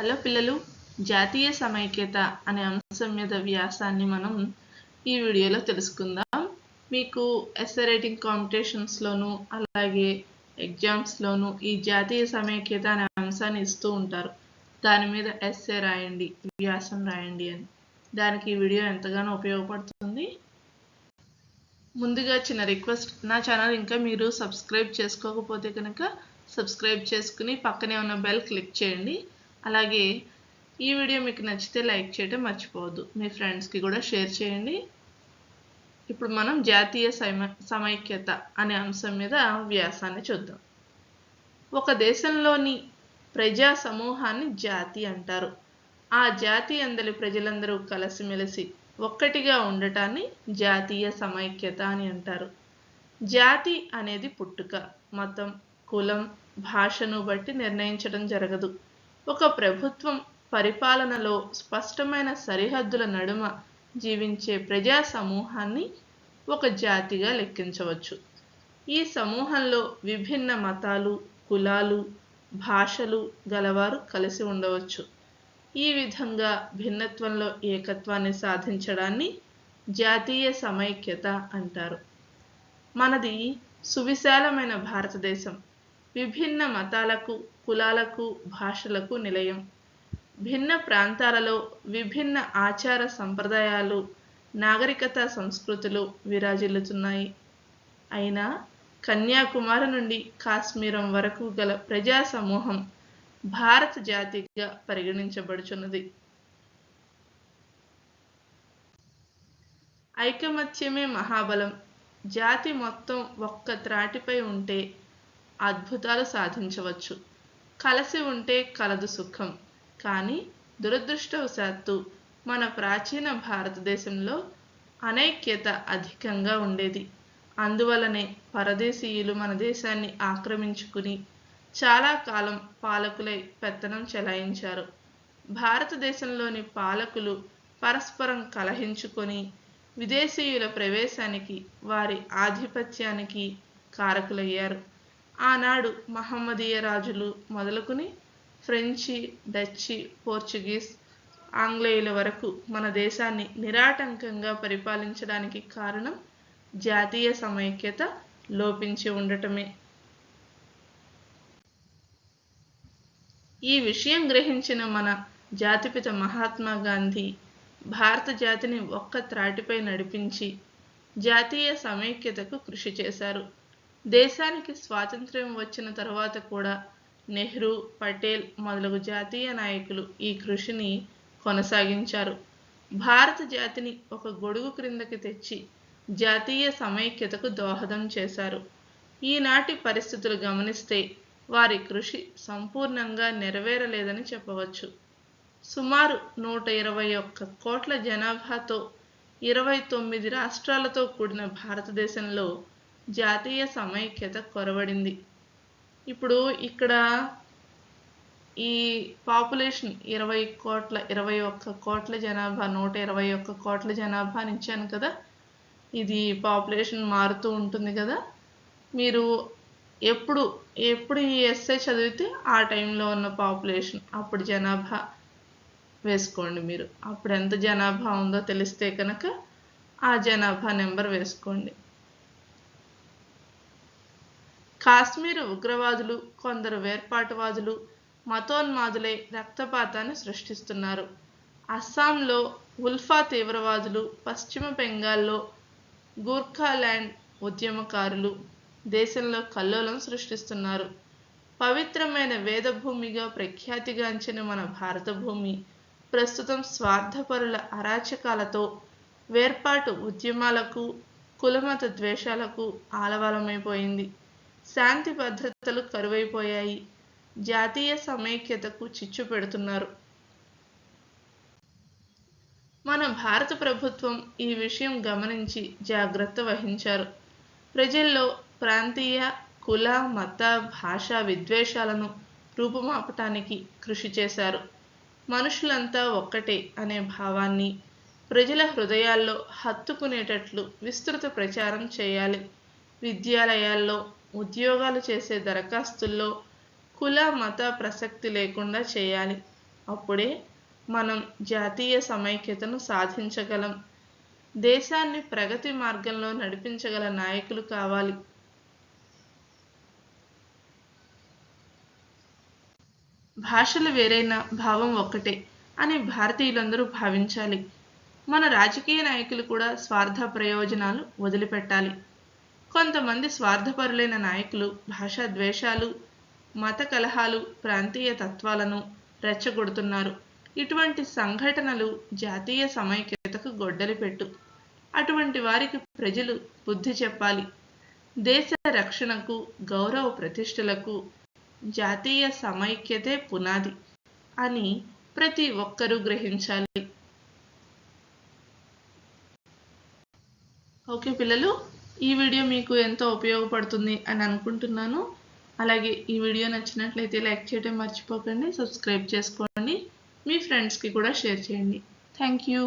Hello పిల్లలు జాతీయ సమైక్యత అనే అంశం మీద వ్యాసాన్ని మనం ఈ వీడియోలో తెలుసుకుందాం. మీకు ఎస్ఏ రైటింగ్ కాంపిటీషన్స్లోనూ అలాగే ఎగ్జామ్స్లోనూ ఈ జాతీయ సమైక్యత అనే అంశాన్ని ఇస్తూ ఉంటారు. దాని మీద ఎస్ఏ రాయండి వ్యాసం రాయండి అని. దానికి ఈ వీడియో ఎంతగానో ఉపయోగపడుతుంది. ముందుగా చిన్న రిక్వెస్ట్ నా ఛానల్ ఇంకా మీరు సబ్స్క్రైబ్ చేసుకోకపోతే కనుక సబ్స్క్రైబ్ చేసుకుని పక్కనే ఉన్న బెల్ క్లిక్ చేయండి. అలాగే ఈ వీడియో మీకు నచ్చితే లైక్ చేయడం మర్చిపోవద్దు. మీ ఫ్రెండ్స్కి కూడా షేర్ చేయండి. ఇప్పుడు మనం జాతీయ సమ సమైక్యత అనే అంశం మీద వ్యాసాన్ని చూద్దాం. ఒక దేశంలోని ప్రజా సమూహాన్ని జాతి అంటారు. ఆ జాతి అందరి ప్రజలందరూ కలిసిమెలిసి ఒక్కటిగా ఉండటాన్ని జాతీయ సమైక్యత అని అంటారు. జాతి అనేది పుట్టుక మతం కులం భాషను బట్టి నిర్ణయించడం జరగదు. ఒక ప్రభుత్వం పరిపాలనలో స్పష్టమైన సరిహద్దుల నడుమ జీవించే ప్రజా సమూహాన్ని ఒక జాతిగా లెక్కించవచ్చు. ఈ సమూహంలో విభిన్న మతాలు కులాలు భాషలు గలవారు కలిసి ఉండవచ్చు. ఈ విధంగా భిన్నత్వంలో ఏకత్వాన్ని సాధించడాన్ని జాతీయ సమైక్యత అంటారు. మనది సువిశాలమైన భారతదేశం. విభిన్న మతాలకు కులాలకు భాషలకు నిలయం. భిన్న ప్రాంతాలలో విభిన్న ఆచార సంప్రదాయాలు నాగరికత సంస్కృతులు విరాజిల్లుతున్నాయి. అయినా కన్యాకుమారి నుండి కాశ్మీరం వరకు గల ప్రజా సమూహం భారత జాతిగా పరిగణించబడుచున్నది. ఐకమత్యమే మహాబలం. జాతి మొత్తం ఒక్క త్రాటిపై ఉంటే అద్భుతాలు సాధించవచ్చు. కలసి ఉంటే కలదు సుఖం. కానీ దురదృష్టవశాత్తు మన ప్రాచీన భారతదేశంలో అనైక్యత అధికంగా ఉండేది. అందువలనే పరదేశీయులు మన దేశాన్ని ఆక్రమించుకుని చాలా కాలం పాలకులై పెత్తనం చెలాయించారు. భారతదేశంలోని పాలకులు పరస్పరం కలహించుకొని విదేశీయుల ప్రవేశానికి వారి ఆధిపత్యానికి కారకులయ్యారు. ఆనాడు మహమ్మదీయ రాజులు మొదలుకుని ఫ్రెంచి డచ్చి పోర్చుగీస్ ఆంగ్లేయుల వరకు మన దేశాన్ని నిరాటంకంగా పరిపాలించడానికి కారణం జాతీయ సమైక్యత లోపించి ఉండటమే. ఈ విషయం గ్రహించిన మన జాతిపిత మహాత్మా గాంధీ భారత జాతిని ఒక్క త్రాటిపై నడిపించి జాతీయ సమైక్యతకు కృషి చేశారు. దేశానికి స్వాతంత్ర్యం వచ్చిన తర్వాత కూడా నెహ్రూ పటేల్ మొదలగు జాతీయ నాయకులు ఈ కృషిని కొనసాగించారు. భారత జాతిని ఒక గొడుగు క్రిందకి తెచ్చి జాతీయ సమైక్యతకు దోహదం చేశారు. ఈనాటి పరిస్థితులు గమనిస్తే వారి కృషి సంపూర్ణంగా నెరవేరలేదని చెప్పవచ్చు. సుమారు నూట ఇరవై ఒక్క కోట్ల జనాభాతో ఇరవై తొమ్మిది రాష్ట్రాలతో కూడిన భారతదేశంలో జాతీయ సమైక్యత కొరవడింది. ఇప్పుడు ఇక్కడ ఈ పాపులేషన్ ఇరవై కోట్ల ఇరవై ఒక్క కోట్ల జనాభా నూట ఇరవై ఒక్క కోట్ల జనాభా అని ఇచ్చాను కదా? ఇది పాపులేషన్ మారుతూ ఉంటుంది కదా? మీరు ఎప్పుడు ఎప్పుడు ఈ ఎస్ఏ చదివితే ఆ టైంలో ఉన్న పాపులేషన్ అప్పుడు జనాభా వేసుకోండి మీరు. అప్పుడు ఎంత జనాభా ఉందో తెలిస్తే కనుక ఆ జనాభా నెంబర్ వేసుకోండి. కాశ్మీర్ ఉగ్రవాదులు కొందరు వేర్పాటువాదులు మతోన్మాదులై రక్తపాతాన్ని సృష్టిస్తున్నారు. అస్సాంలో ఉల్ఫా తీవ్రవాదులు పశ్చిమ బెంగాల్లో గూర్ఖాల్యాండ్ ఉద్యమకారులు దేశంలో కల్లోలం సృష్టిస్తున్నారు. పవిత్రమైన వేదభూమిగా ప్రఖ్యాతిగాంచిన మన భారత భూమి ప్రస్తుతం స్వార్థపరుల అరాచకాలతో వేర్పాటు ఉద్యమాలకు కులమత ద్వేషాలకు ఆలవాలమైపోయింది. శాంతి భద్రతలు కరువైపోయాయి. జాతీయ సమైక్యతకు చిచ్చు పెడుతున్నారు. మన భారత ప్రభుత్వం ఈ విషయం గమనించి జాగ్రత్త వహించారు. ప్రజల్లో ప్రాంతీయ కుల మత భాషా విద్వేషాలను రూపుమాపటానికి కృషి చేశారు. మనుషులంతా ఒక్కటే అనే భావాన్ని ప్రజల హృదయాల్లో హత్తుకునేటట్లు విస్తృత ప్రచారం చేయాలి. విద్యాలయాల్లో ఉద్యోగాలు చేసే దరఖాస్తుల్లో కుల మత ప్రసక్తి లేకుండా చేయాలి. అప్పుడే మనం జాతీయ సమైక్యతను సాధించగలం. దేశాన్ని ప్రగతి మార్గంలో నడిపించగల నాయకులు కావాలి. భాషలు వేరైన భావం ఒక్కటే అని భారతీయులందరూ భావించాలి. మన రాజకీయ నాయకులు కూడా స్వార్థ ప్రయోజనాలు వదిలిపెట్టాలి. కొంతమంది స్వార్థపరులైన నాయకులు భాషా ద్వేషాలు మత కలహాలు ప్రాంతీయ తత్వాలను రెచ్చగొడుతున్నారు. ఇటువంటి సంఘటనలు జాతీయ సమైక్యతకు గొడ్డలి పెట్టు. అటువంటి వారికి ప్రజలు బుద్ధి చెప్పాలి. దేశ రక్షణకు గౌరవ ప్రతిష్టలకు జాతీయ సమైక్యతే పునాది అని ప్రతి ఒక్కరూ గ్రహించాలి. ఓకే పిల్లలు ఈ వీడియో మీకు ఎంతో ఉపయోగపడుతుంది అని అనుకుంటున్నాను. అలాగే ఈ వీడియో నచ్చినట్లయితే లైక్ చేయడం మర్చిపోకండి సబ్స్క్రైబ్ చేసుకోండి మీ ఫ్రెండ్స్కి కూడా షేర్ చేయండి. Thank you.